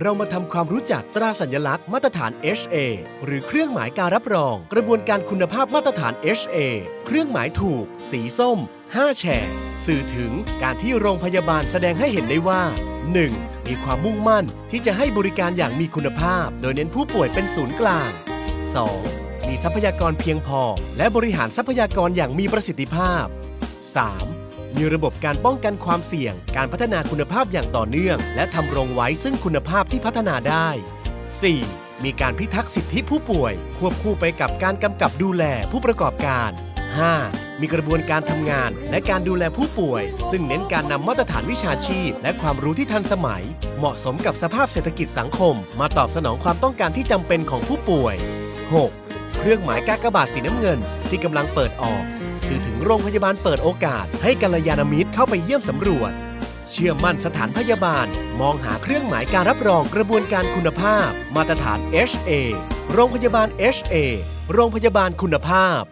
เรามาทำความรู้จักตราสัญลักษณ์มาตรฐาน HA หรือเครื่องหมายการรับรอง กระบวนการคุณภาพมาตรฐาน HA เครื่องหมายถูก สีส้ม 5 แฉกสื่อถึงการที่โรงพยาบาลแสดงให้เห็นได้ว่า 1. มีความมุ่งมั่นที่จะให้บริการอย่างมีคุณภาพ โดยเน้นผู้ป่วยเป็นศูนย์กลาง 2. มีทรัพยากรเพียงพอ และบริหารทรัพยากรอย่างมีประสิทธิภาพ 3. มีระบบการป้องกันความเสี่ยง การพัฒนาคุณภาพอย่างต่อเนื่อง และทำรงไว้ซึ่งคุณภาพที่พัฒนาได้ 4. มีการพิทักษ์สิทธิผู้ป่วย ควบคู่ไปกับการกำกับดูแลผู้ประกอบการ 5. มีกระบวนการทำงานและการดูแลผู้ป่วย ซึ่งเน้นการนำมาตรฐานวิชาชีพ และความรู้ที่ทันสมัย เหมาะสมกับสภาพเศรษฐกิจสังคม มาตอบสนองความต้องการที่จำเป็นของผู้ป่วย 6. เครื่องหมายกากบาทสีน้ำเงินที่กำลังเปิดออก สื่อถึงโรงพยาบาลเปิดโอกาส ให้กัลยาณมิตรเข้าไปเยี่ยมสำรวจ เชื่อมั่นสถานพยาบาล มองหาเครื่องหมายการรับรองกระบวนการคุณภาพ มาตรฐาน HA โรงพยาบาล HA โรงพยาบาลคุณภาพ